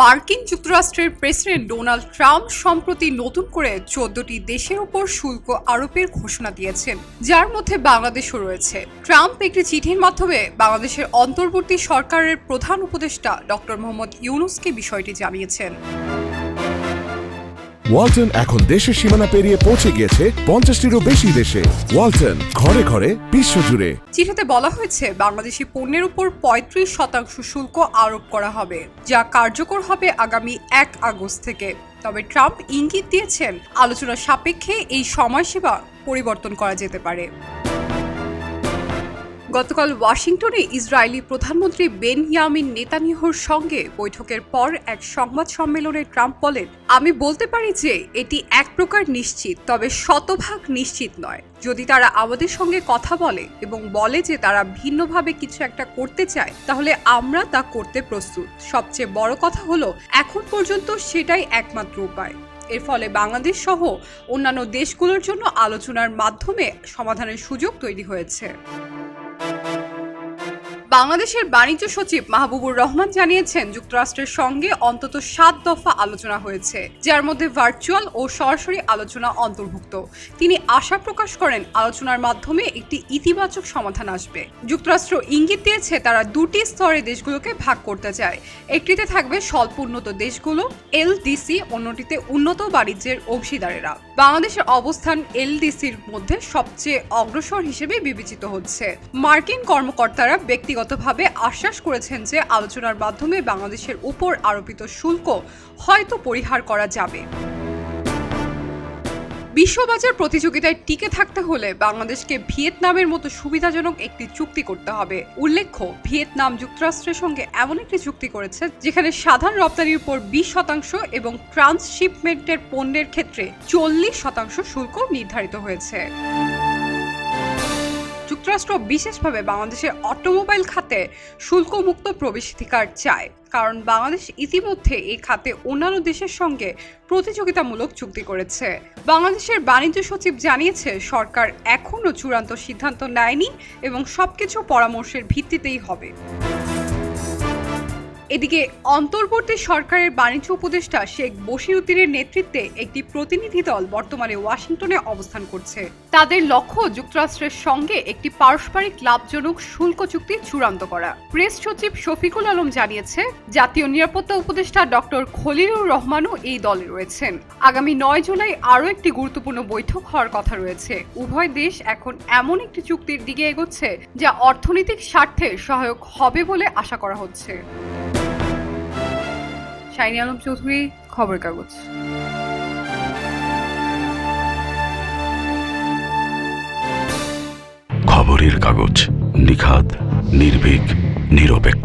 মার্কিন যুক্তরাষ্ট্রের president Donald Trump সম্প্রতি নতুন করে চোদ্দটি দেশের উপর শুল্ক আরোপের ঘোষণা দিয়েছেন, যার মধ্যে বাংলাদেশও রয়েছে। ট্রাম্প একটি চিঠির মাধ্যমে বাংলাদেশের অন্তর্বর্তী সরকারের প্রধান উপদেষ্টা ডক্টর মোহাম্মদ ইউনুসকে বিষয়টি জানিয়েছেন। ওয়ালটন এখন দেশের সীমানা পেরিয়ে পৌঁছে গিয়েছে পঞ্চাশটিরও বেশি দেশে। ওয়ালটন, ঘরে ঘরে, বিশ্বজুড়ে। চিঠিতে বলা হয়েছে, বাংলাদেশি পণ্যের উপর পঁয়ত্রিশ শতাংশ শুল্ক আরোপ করা হবে, যা কার্যকর হবে আগামী এক আগস্ট থেকে। তবে ট্রাম্প ইঙ্গিত দিয়েছেন, আলোচনা সাপেক্ষে এই সময়সীমা পরিবর্তন করা যেতে পারে। গতকাল ওয়াশিংটনে ইসরায়েলি প্রধানমন্ত্রী বেন ইয়ামিন নেতানিয়াহুর সঙ্গে বৈঠকের পর এক সংবাদ সম্মেলনে ট্রাম্প বলেন, আমি বলতে পারি যে এটি এক প্রকার নিশ্চিত, তবে শতভাগ নিশ্চিত নয়। যদি তারা আমাদের সঙ্গে কথা বলে এবং বলে যে তারা ভিন্নভাবে কিছু একটা করতে চায়, তাহলে আমরা তা করতে প্রস্তুত। সবচেয়ে বড় কথা হলো, এখন পর্যন্ত সেটাই একমাত্র উপায়। এর ফলে বাংলাদেশ সহ অন্যান্য দেশগুলোর জন্য আলোচনার মাধ্যমে সমাধানের সুযোগ তৈরি হয়েছে। বাংলাদেশের বাণিজ্য সচিব মাহবুবুর রহমান জানিয়েছেন, যুক্তরাষ্ট্রের সঙ্গে অন্তত সাত দফা আলোচনা হয়েছে, যার মধ্যে ভার্চুয়াল ও সরাসরি আলোচনা অন্তর্ভুক্ত। তিনি আশা প্রকাশ করেন, আলোচনার মাধ্যমে একটি ইতিবাচক সমাধান আসবে। যুক্তরাষ্ট্র ইঙ্গিত দিয়েছে, তারা দুটি স্তরে দেশগুলোকে ভাগ করতে চায়। একটিতে থাকবে স্বল্প উন্নত দেশগুলো, এলডিসি, অন্যটিতে উন্নত বাণিজ্যের অংশীদারেরা। বাংলাদেশের অবস্থান এলডিসির মধ্যে সবচেয়ে অগ্রসর হিসেবে বিবেচিত হচ্ছে। মার্কিন কর্মকর্তারা ব্যক্তিগতভাবে আশ্বাস করেছেন যে আলোচনার মাধ্যমে বাংলাদেশের উপর আরোপিত শুল্ক হয়তো পরিহার করা যাবে। বিশ্ববাজার প্রতিযোগিতায় টিকে থাকতে হলে বাংলাদেশকে ভিয়েতনামের মতো সুবিধাজনক একটি চুক্তি করতে হবে। উল্লেখ্য, ভিয়েতনাম যুক্তরাষ্ট্রের সঙ্গে এমন একটি চুক্তি করেছে যেখানে সাধারণ রপ্তানির উপর বিশ শতাংশ এবং ট্রান্সশিপমেন্টের পণ্যের ক্ষেত্রে চল্লিশ শতাংশ শুল্ক নির্ধারিত হয়েছে। যুক্তরাষ্ট্র বিশেষভাবে বাংলাদেশের অটোমোবাইল খাতে শুল্কমুক্ত প্রবেশাধিকার চায়, কারণ বাংলাদেশ ইতিমধ্যে এই খাতে অন্যান্য দেশের সঙ্গে প্রতিযোগিতামূলক চুক্তি করেছে। বাংলাদেশের বাণিজ্য সচিব জানিয়েছে, সরকার এখনও চূড়ান্ত সিদ্ধান্ত নেয়নি এবং সবকিছু পরামর্শের ভিত্তিতেই হবে। এদিকে অন্তর্বর্তী সরকারের বাণিজ্য উপদেষ্টা শেখ বশিরউদ্দিনের নেতৃত্বে একটি প্রতিনিধি দল বর্তমানে ওয়াশিংটনে অবস্থান করছে। তাদের লক্ষ্য যুক্তরাষ্ট্রের সঙ্গে একটি পারস্পরিক লাভজনক শুল্ক চুক্তি চূড়ান্ত করা। প্রেস সচিব শফিকুল আলম জানিয়েছে, জাতীয় নিরাপত্তা উপদেষ্টা ডক্টর খলিলুর রহমানও এই দলে রয়েছেন। আগামী নয় জুলাই আরও একটি গুরুত্বপূর্ণ বৈঠক হওয়ার কথা রয়েছে। উভয় দেশ এখন এমন একটি চুক্তির দিকে এগোচ্ছে যা অর্থনৈতিক স্বার্থে সহায়ক হবে বলে আশা করা হচ্ছে। শাইনি আলম চৌধুরী খবর কাগজ খবরের কাগজ নিখাদ নির্ভীক নিরপেক্ষ।